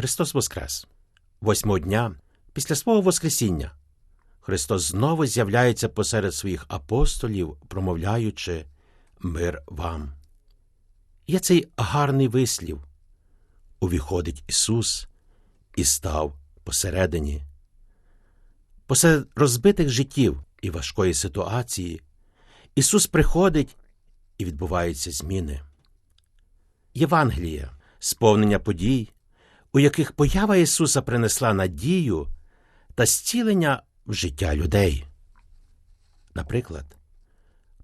Христос Воскрес! Восьмого дня після свого Воскресіння Христос знову з'являється посеред своїх апостолів, промовляючи мир вам. Є цей гарний вислів. Увіходить Ісус і став посередині. Посеред розбитих життів і важкої ситуації Ісус приходить і відбуваються зміни. Євангелія, сповнення подій, у яких поява Ісуса принесла надію та зцілення в життя людей. Наприклад,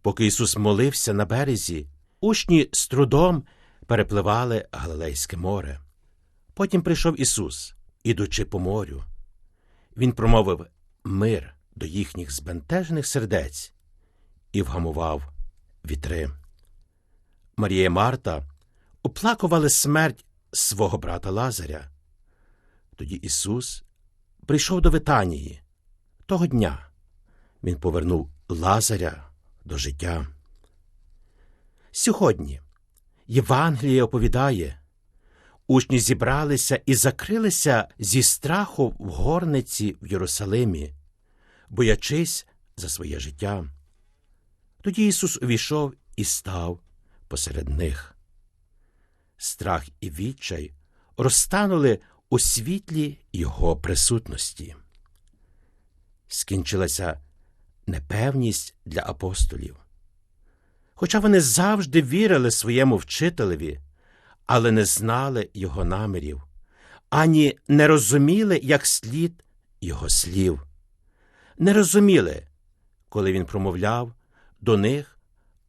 поки Ісус молився на березі, учні з трудом перепливали Галилейське море. Потім прийшов Ісус, ідучи по морю. Він промовив мир до їхніх збентежених сердець і вгамував вітри. Марія і Марта оплакували смерть свого брата Лазаря. Тоді Ісус прийшов до Витанії. Того дня Він повернув Лазаря до життя. Сьогодні Євангеліє оповідає, учні зібралися і закрилися зі страху в горниці в Єрусалимі, боячись за своє життя. Тоді Ісус увійшов і став посеред них. Страх і відчай розтанули у світлі Його присутності. Скінчилася непевність для апостолів. Хоча вони завжди вірили своєму вчителеві, але не знали його намірів, ані не розуміли як слід його слів, не розуміли, коли він промовляв до них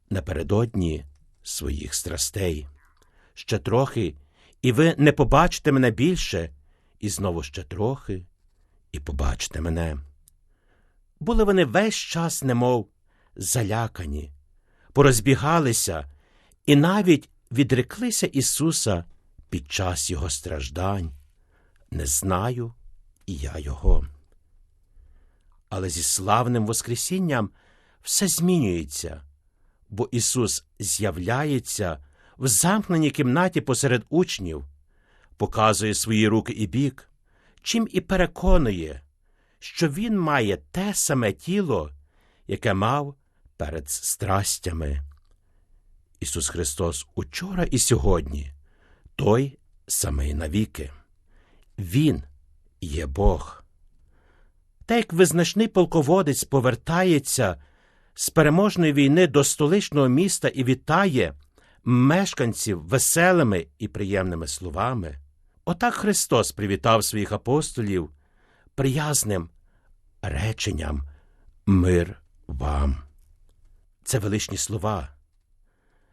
напередодні своїх страстей. Ще трохи, і ви не побачите мене більше, і знову ще трохи, і побачите мене. Були вони весь час, немов залякані, порозбігалися і навіть відреклися Ісуса під час Його страждань. Не знаю і я Його. Але зі славним Воскресінням все змінюється, бо Ісус з'являється в замкненій кімнаті посеред учнів, показує свої руки і бік, чим і переконує, що Він має те саме тіло, яке мав перед страстями. Ісус Христос учора і сьогодні, той самий навіки. Він є Бог. Та як визначний полководець повертається з переможної війни до столичного міста і вітає мешканців веселими і приємними словами, отак Христос привітав своїх апостолів приязним реченням Мир вам. Це величні слова.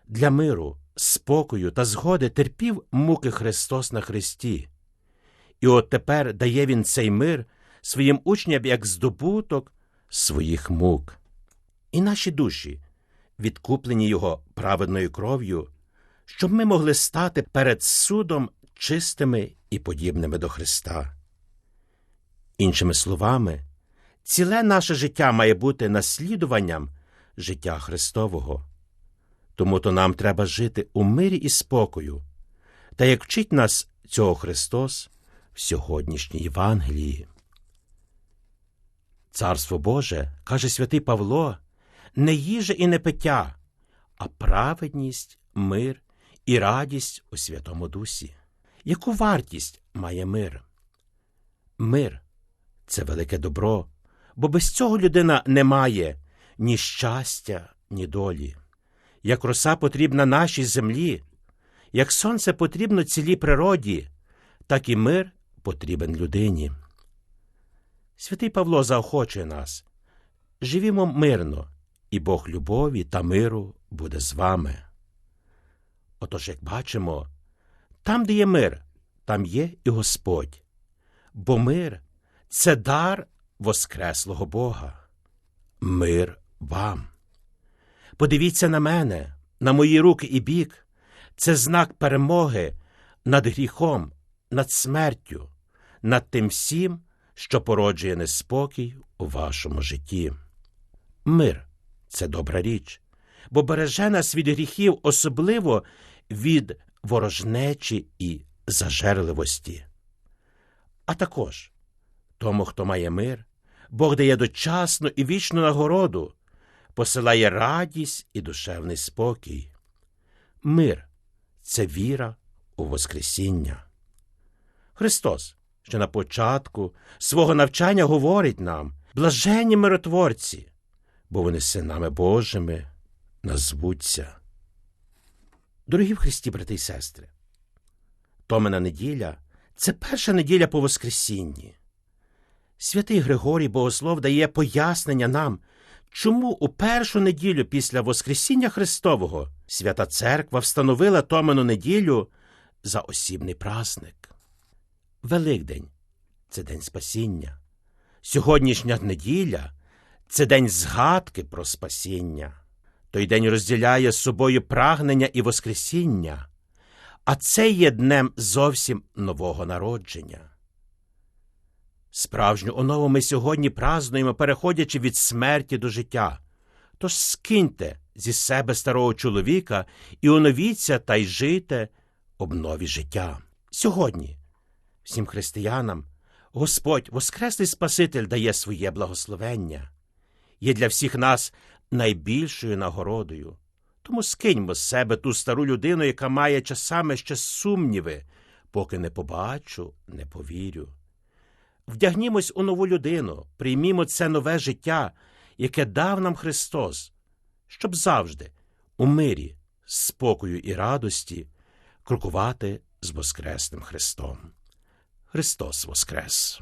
Для миру, спокою та згоди терпів муки Христос на Христі. І от тепер дає Він цей мир своїм учням як здобуток своїх мук. І наші душі, відкуплені Його праведною кров'ю, щоб ми могли стати перед судом чистими і подібними до Христа. Іншими словами, ціле наше життя має бути наслідуванням життя Христового. Тому то нам треба жити у мирі і спокою, та як вчить нас цього Христос в сьогоднішній Євангелії. Царство Боже, каже святий Павло, не їжа і не пиття, а праведність, мир і радість у Святому Дусі. Яку вартість має мир? Мир це велике добро, бо без цього людина не має ні щастя, ні долі. Як роса потрібна нашій землі, як сонце потрібно цілій природі, так і мир потрібен людині. Святий Павло заохочує нас живімо мирно, і Бог любові та миру буде з вами. Отож, як бачимо, там, де є мир, там є і Господь, бо мир це дар Воскреслого Бога. Мир вам. Подивіться на мене, на мої руки і бік, це знак перемоги над гріхом, над смертю, над тим всім, що породжує неспокій у вашому житті. Мир це добра річ, бо береже нас від гріхів, особливо від ворожнечі і зажерливості. А також тому, хто має мир, Бог дає дочасну і вічну нагороду, посилає радість і душевний спокій. Мир це віра у Воскресіння. Христос, що на початку свого навчання говорить нам, блаженні миротворці, бо вони синами Божими назвуться. Дорогі в Христі, брати й сестри, Томина неділя це перша неділя по Воскресінні. Святий Григорій Богослов дає пояснення нам, чому у першу неділю після Воскресіння Христового Свята Церква встановила Томину неділю за осібний праздник. Великдень це день спасіння. Сьогоднішня неділя це день згадки про спасіння. Той день розділяє з собою прагнення і Воскресіння, а це є днем зовсім нового народження. Справжню онову ми сьогодні празнуємо, переходячи від смерті до життя. Тож скиньте зі себе старого чоловіка і оновіться та й жийте обнові життя. Сьогодні всім християнам Господь, Воскреслий Спаситель, дає своє благословення, є для всіх нас найбільшою нагородою. Тому скиньмо з себе ту стару людину, яка має часами ще сумніви, поки не побачу, не повірю. Вдягнімось у нову людину, приймімо це нове життя, яке дав нам Христос, щоб завжди у мирі, спокою і радості крокувати з Воскресним Христом. Христос Воскрес!